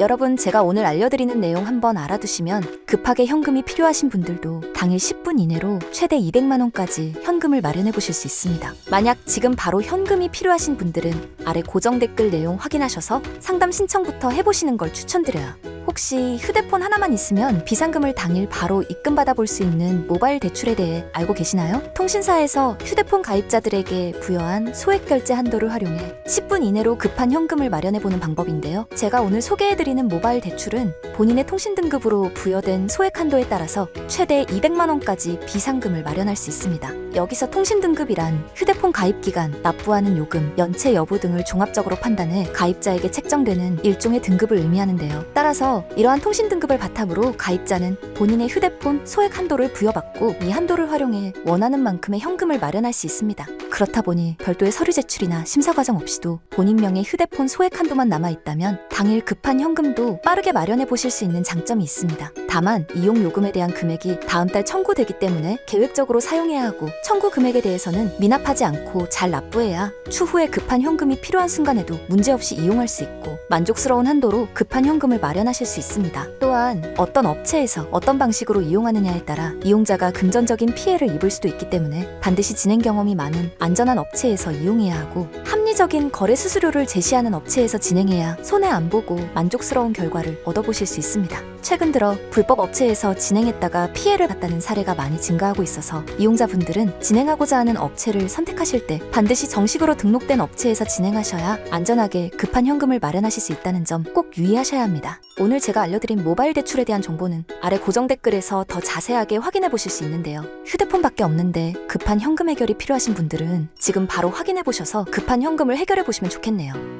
여러분 제가 오늘 알려드리는 내용 한번 알아두시면 급하게 현금이 필요하신 분들도 당일 10분 이내로 최대 200만 원까지 현금을 마련해 보실 수 있습니다. 만약 지금 바로 현금이 필요하신 분들은 아래 고정 댓글 내용 확인하셔서 상담 신청부터 해보시는 걸 추천드려요. 혹시 휴대폰 하나만 있으면 비상금을 당일 바로 입금받아 볼 수 있는 모바일 대출에 대해 알고 계시나요? 통신사에서 휴대폰 가입자들에게 부여한 소액 결제 한도를 활용해 10분 이내로 급한 현금을 마련해 보는 방법인데요. 제가 오늘 소개해 드리는 모바일 대출은 본인의 통신 등급으로 부여된 소액 한도에 따라서 최대 200만 원까지 비상금을 마련할 수 있습니다. 여기서 통신 등급이란 휴대폰 가입 기간, 납부하는 요금, 연체 여부 등을 종합적으로 판단해 가입자에게 책정되는 일종의 등급을 의미하는데요. 따라서 이러한 통신 등급을 바탕으로 가입자는 본인의 휴대폰 소액 한도를 부여받고 이 한도를 활용해 원하는 만큼의 현금을 마련할 수 있습니다. 그렇다 보니 별도의 서류 제출이나 심사 과정 없이도 본인 명의 휴대폰 소액 한도만 남아 있다면 당일 급한 현금도 빠르게 마련해 보실 수 있는 장점이 있습니다. 다만 이용 요금에 대한 금액이 다음 달 청구되기 때문에 계획적으로 사용해야 하고 청구 금액에 대해서는 미납하지 않고 잘 납부해야 추후에 급한 현금이 필요한 순간에도 문제없이 이용할 수 있고 만족스러운 한도로 급한 현금을 마련하실 수 있습니다. 또한 어떤 업체에서 어떤 방식으로 이용하느냐에 따라 이용자가 금전적인 피해를 입을 수도 있기 때문에 반드시 진행 경험이 많은 안전한 업체에서 이용해야 하고 합리적인 거래 수수료를 제시하는 업체에서 진행해야 손해 안 보고 만족스러운 결과를 얻어보실 수 있습니다. 최근 들어 불법 업체에서 진행했다가 피해를 봤다는 사례가 많이 증가하고 있어서 이용자분들은 진행하고자 하는 업체를 선택하실 때 반드시 정식으로 등록된 업체에서 진행하셔야 안전하게 급한 현금을 마련하실 수 있다는 점 꼭 유의하셔야 합니다. 오늘 제가 알려드린 모바일 대출에 대한 정보는 아래 고정 댓글에서 더 자세하게 확인해 보실 수 있는데요. 휴대폰밖에 없는데 급한 현금 해결이 필요하신 분들은 지금 바로 확인해 보셔서 급한 현금을 해결해 보시면 좋겠네요.